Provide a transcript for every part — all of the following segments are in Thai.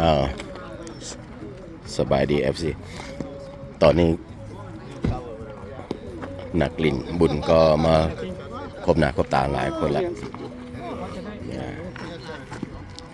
อ่าสบายดี FC ตอนนี้นักลินบุญก็มาคบหน้าคบตาหลายคนแล้ว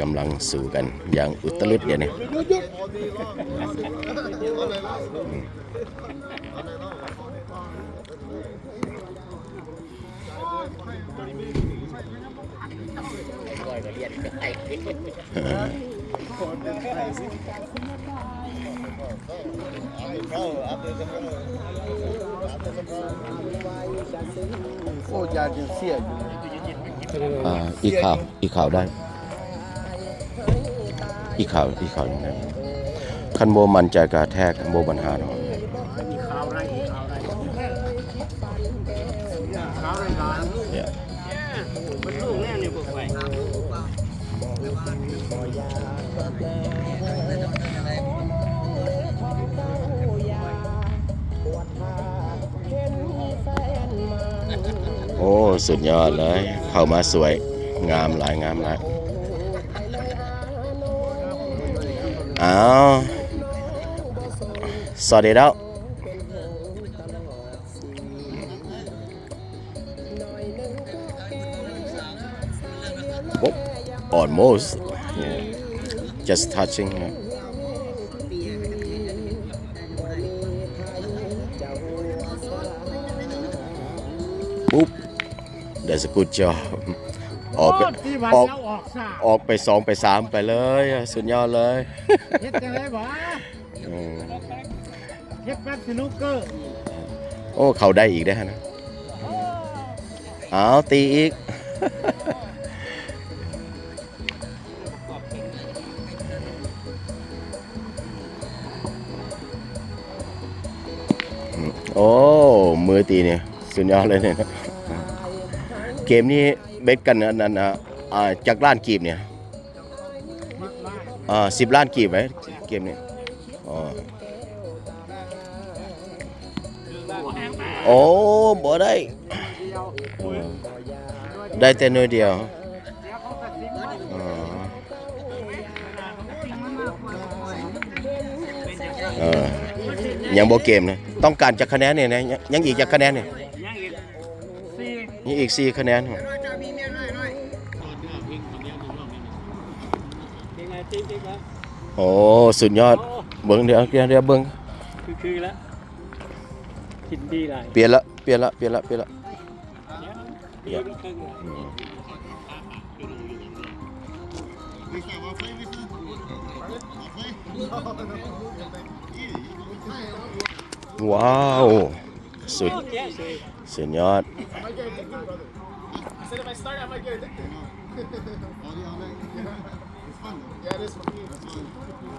กำลังสู่กันอย่างอุตลุดอย่างนี้ โอ้ยาจะเสียอยู่อ่าอีกข่าวอีกข่าวได้ อีกข่าวอีกข่าวหนึงนะคันโบมันใจกาแทกโบปัญหาเนาะข่าวไรข่าวไรข่าวไรร้านเนี่ย สุดยอดเลย เข้ามาสวยงามหลายงามหลายอ้าวสวัสดีแล้วโอ้ almost yeah. just touching น that's a good job ออกไปที่วันออกเราออกซาออกไปสองไปสามไปเลยอะสุดยอดเลยเฮ็ดจังไรวะอืมเฮ็ดแป๊บสนุกเกอร์โอ้เขาได้อีกได้อนะเอาตีอีกโอ้ มือตีเนี่ย สุดยอดเลยเนี่ย เกมนี้เบ็ดกันอันนั้นอ่าจากล้านกีบเนี่ยอ่าสิบล้านกีบไหมเกมนี้อ๋อโอ้บ่ได้ ได้แต่หน่วยเดียวอ๋อเออยังบ่เกมนะต้องการจากคะแนนเนี่ยนะยังยังอีกจากคะแนนเนี่ย นี่อีกสี่คะแนนเป็นไงติ๊กติ๊กแล้วโอ้สุดยอดเบิ้งเดี๋ยวเดี๋ยวเดี๋ยวเบิ้งคือคือแล้วกินดีหลายเปลี่ยนละเปลี่ยนละเปลี่ยนละเปลี่ยนละเดี๋ยนว้าว สุด แย่เลย สุดยอด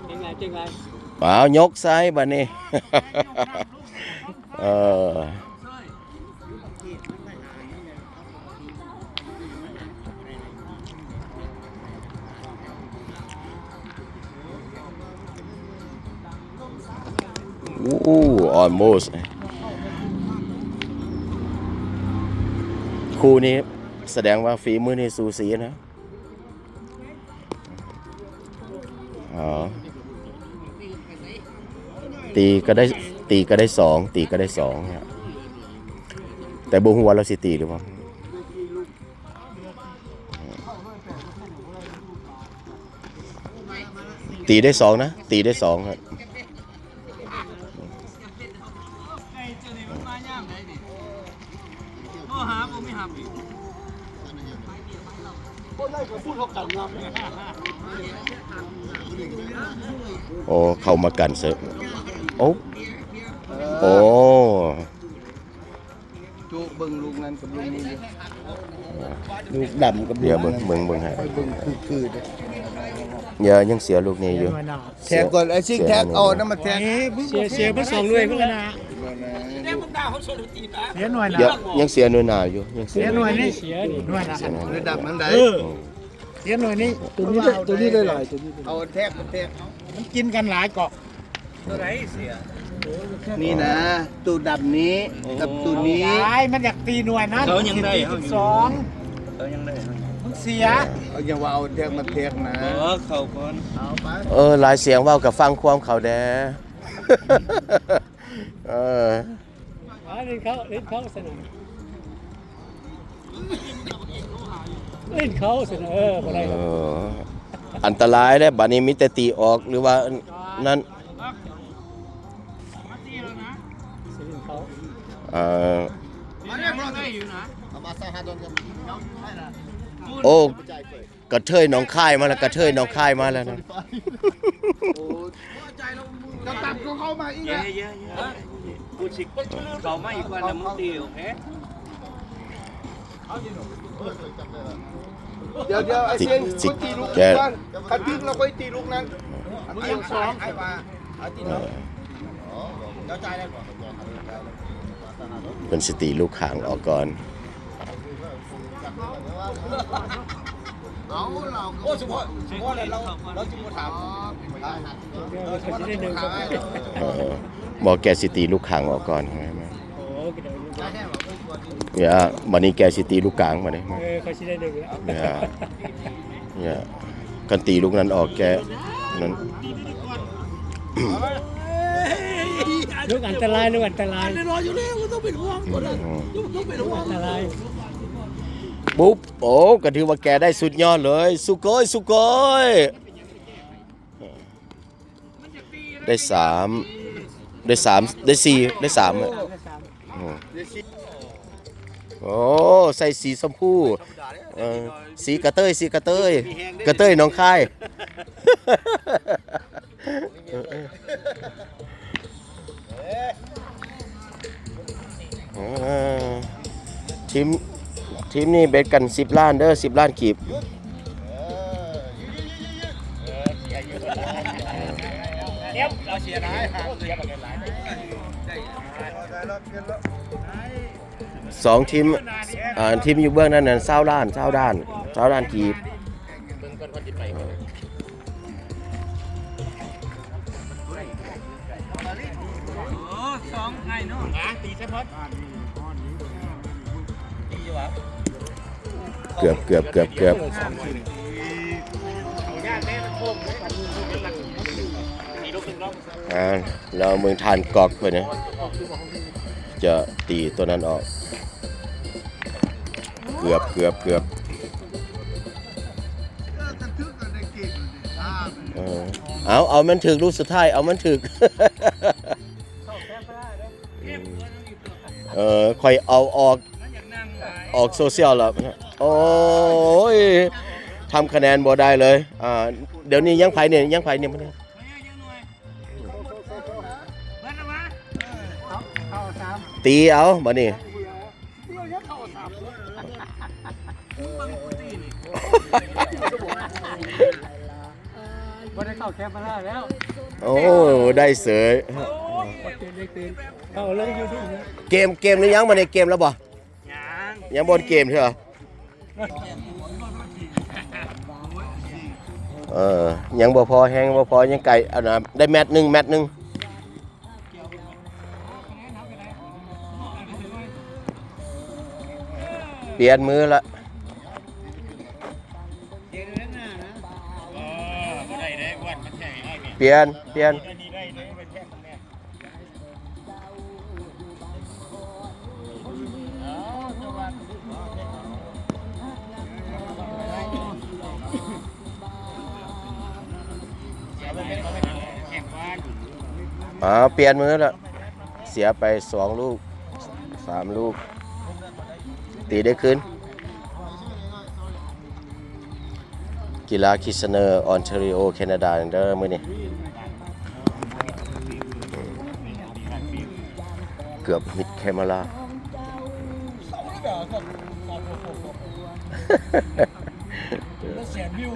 เป็นไงเป็นไง ว้าวยกซ้ายบัดนี้ เอออู้ almost คู่นี้แสดงว่าฝีมือนี่สูสีนะอ๋อตีก็ได้ตีก็ได้สองตีก็ได้สองฮะแต่บุหัวเราสิตีหรือเปล่าตีได้สองนะ ตีได้สองครับ ก็หาผมไม่หาอีกคนได้ก็พูดเขากันงามโอ้เข้ามากันเสอะโอ้โอ้จูเบิ่งลูกนั้นกับลูกนี้ลูกดำกับเดี๋ยวเบิ่งเบิ่งเบิ่งให้ไปเบิ่งคือคือเด้ อเดี๋ยวยังเสียลูกนี้อยู่ แทงก่อนไอ้ซิกแท็กเอาน้ำมาแทงเสียเสียเพื่อสองด้วยเพื่อนนะเดี๋เสียหน่วยนะยวยังเสียหน่วยหนาอยู่ยังเสีเสียยหน่วยนี่เสียหน่วยนะเสียหน่วยหระนาดับมันได้เออเสียหน่วยนี่ตัวนี้ได้ตัวนี้ได้หลายตัวนี้เอาแทกแทกมันกินกันหลายเกาะตัวไหนเสียนี่นะตัวดำนี้กับตัวนี้ยายมันอยากตีหน่วยนะเขายังได้สองเขายังได้มึง เสียเอาอย่าว่าเอาแท็กมาแท็กนะเออเข้าก่อนเอาไปเออหลายเสียงเว้ากับฟังความเขาแดเอออ่าเล่นเขาเล่นเขาสนามเล่นเขาสนามเอออะไรเอออันตรายแล้วบัดนี้มีแต่ตีออกหรือว่านั่นเล่นเขา เออโอ้กระเทยหน้องค่ายมาแล้วก ระเทยหน้องค่ายมาแล้วนะกระตับก็เข้ามาอีกเยแล้วอะเยอะเยอะกูชิกเขาไม่อีกวันนะมึงตีโอเคเดี๋ยวเดี๋ยวไอ้เสียงสิคนตีลูกแกบ้านคันทึกเราก็ตีลูกนั้นตีลูกสองเป็นสติลูกหางออกก่อน โอ้สมมติสมมติเราเราจึงมาถามเดี๋ยวเขาจะได้หนึ่งก็เออบอกแกสิตีลูกหางออกก่อนใช่ไหมโอ้กระโดดลูกเนี่ยวันนี้แกสิตีลูกกลางมาเนี่ยเออเขาจะได้หนึ่งแล้วเนี่ยเนี่ยกันตีลูกนั้นออกแกนั้นลูกอันตรายลูกอันตรายรออยู่แล้วต้องเป็นห่วงอืมต้องเป็นห่วงอันตราย ปุ๊บโอ้ก็ถือว่าแกได้สุดยอดเลย สุโกยสุโกยได้สามได้สามได้สี่ได้สามโอ้ใส่สีชมพูสีกระเตยสีกระเตยกระเตยน้องคายทีม ทีมนี้เบ็ดกัน 10 ล้านเด้อ10 ล้านกีบเราเสียร้ายเสียแบบไหนสองทีมอ่าทีมอยู่เบื้องนั้นน่ะเศร้าล้านเศร้าด้านเศร้าด้านกีบโอ้สองไงเนาะตีใช่ไหม เกือบเกือบเกือบเกือบอ่าเราเมืองทานกอกเพื่อนะจะตีตัวนั้นออก เกือบเกือบเกือบเออเอาเอามันถึกลูกสุดท้ายเอามันถึกเออคอยเอาออก ออกโซเชียลแล้วโอ้ยทำคะแนนบ่ได้เลยอ่าเดี๋ยวนี้ยังไผเนี่ยยังไผเนี่ยมันยเข้าสามตีเอาบ่นี่วันได้เข้าแคมป์มาแล้ว โอ้ ได้เสยตื่นได้ตื่นเข้าลงยูทูบนะเกมเกมนี้ยังมาในเกมแล้วบ่ ยังยังบนเกมใช่เหรอเออยังบ่พอแฮงบ่พอยังไก่อันนะได้แมตช์หนึ่งแมตช์หนึ่งเปลี่ยนมือละได้ได้วันมันแข่งไอ้เนี่ยเปลี่ยนเปลี่ยน อ่าเปลี่ยนมือละเสียไปสองลูกสามลูก ตีได้คืนกีฬาคิสเนอร์ออนเทรีโอแคนาดาเด้อมือนี้เกือบฮิตแคมาเสียวิว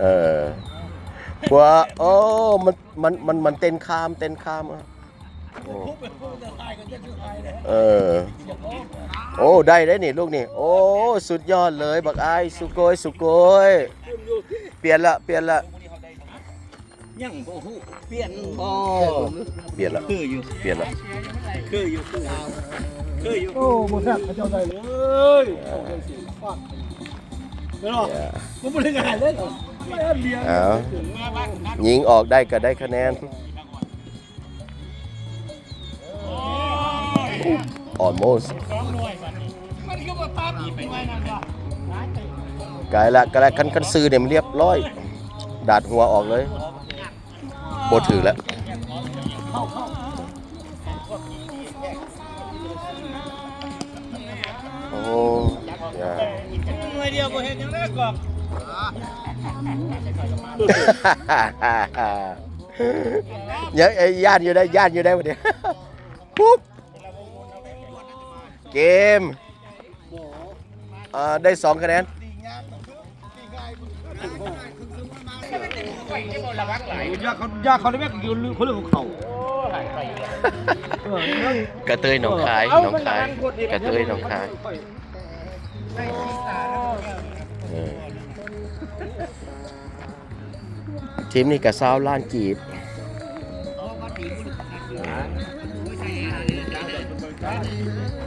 เออ อว่าโอ้มันมันมันมันเต้นข้ามเต้นข้ามอะโอ้เออโอ้ได้ได้นี่ลูกนี่โอ้สุดยอดเลยบักไอายสุโกยสุโกยเปลี่ยนละเปลี่ยนละยังบ่ฮู้เปลี่ยนบ่เปลี่ยนละคืออยู่เปลี่ยนละคืออยู่คือคืออยู่โอ้โหแซ่บเขาเจ้าได้เลยไม่หรอกอย่ามันไม่ได้ง่ายเลย เหรอไม่ได้เบียร์เอายิงออกได้ก็ได้คะแนน almost ไกลละไกลละคันคันซื้อเนี่ยมันเรียบร้อย ดาดหัวออกเลยโบถือแล้วโอ้ยาหน่วยเดียวก็เห็นยังได้กรอ กยังไอ้ย่านอยู่ได้ย่านอยู่ได้วันนี้ปุ๊บเกมอ่าได้สองคะแนนยาเขายาเขาได้แม่กินเขาเรื่องของเขากระเตยหนองคายหนองคายกระเตยหนองคาย ทีมนี้กับซาวล้านกีบ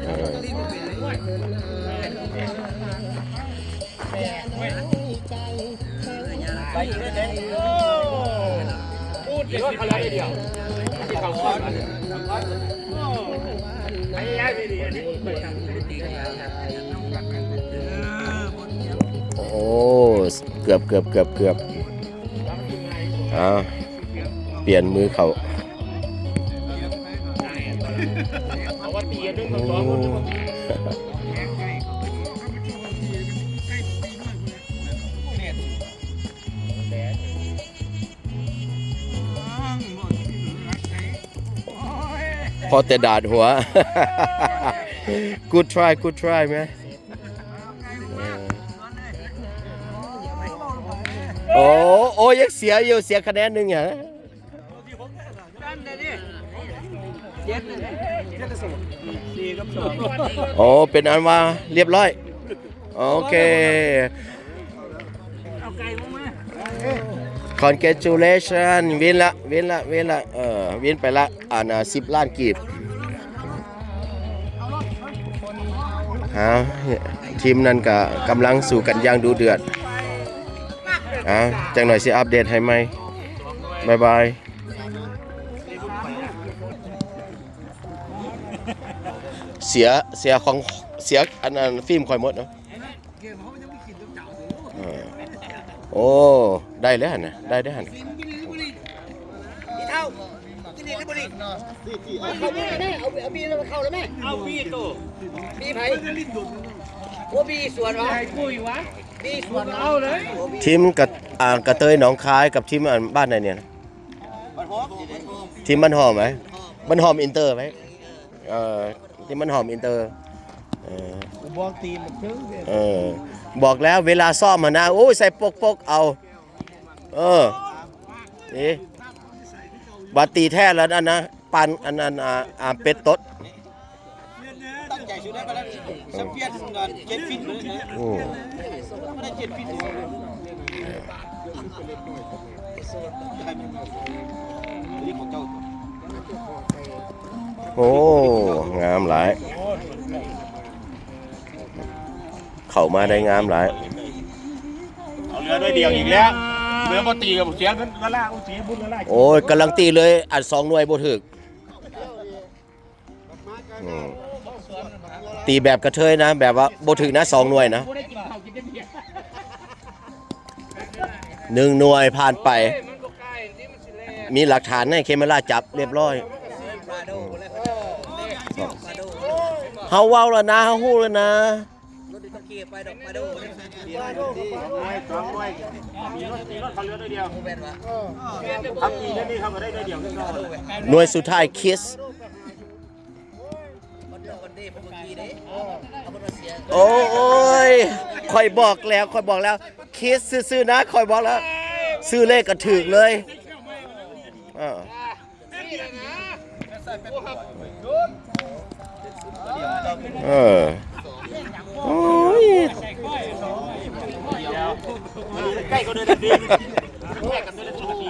เออโอ้ เกือบเกือบเกือบเกือบ อ่าเปลี่ยนมือเขาพอแต่ดาดหัว good try good try ไหม ออโอ้โอ้ยังเสียอยู่เสียคะแนนหนึ่งเหรอโอ้เป็นอันว่าเรียบร้อย โอเค congratulation วินละวินละวินละเออวินไปละอ่านสิบล้านกีบฮะทีมนั้นก็กำลังสู่กันอย่างดูเดือด อะจังหน่อยสิอัปเดตให้ไหมบายบายเสียเสียของเสียอันนั้นฟิล์มคอยหมดเนาะโอ้ได้แล้วหันนะได้ได้หันเขาไม่ได้เอาบีแล้วเข้าแล้วแม่เอาพี่โตบีไผ่ โอ้บีสวนวะไอ้กุ้ยวะบีสวนเอาเลยทีมกระอ่ากระเตยหนองคายกับทีมอันบ้านไหนเนี่ยนะทีมบ้านหอมไหมบ้านหอมอินเตอร์ไหมเออทีมบ้านหอมอินเตอร์เออบอกตีนมันถึงเออบอกแล้วเวลาซ่อมมานะโอ้ยใส่ปกปกๆเอา เออนี่บาตีแท้แล้วนั่นนะปันอันนั้นอ่าอ่าเป็ดตด ตั้งใจชุดได้ไปแล้วแชมเปี้ยนเจ็ดฟิตเลยนะอืมไม่ได้เจ็ดฟิตนี่ของเจ้าโอ้ งามหลาย เข้ามาได้งามหลาย เอาเรือด้วยเดียวอีกแล้ว เรือบ่ตีกับเสียเงินละล่าเสียบุญละล่าโอ้ยกำลังตีเลย อัดสองหน่วยบ่ถึก อืมตีแบบกระเทยนะ แบบว่าโบถึกนะสองหน่วยนะหนึ่งหน่วยผ่านไป มีหลักฐานให้เคมราจับเรียบร้อยเฮาเว้าแล้วนะเฮาฮู้แล้วนะหน่วยสุดท้ายคิส โอ้ยคอยบอกแล้วคอยบอกแล้ว คิดซื้อๆนะคอยบอกแล้ว ซื้อเลขก็ถูกเลยอ่าเออโอ้ยใกล้เขาเดินดีแค่กันเดินดี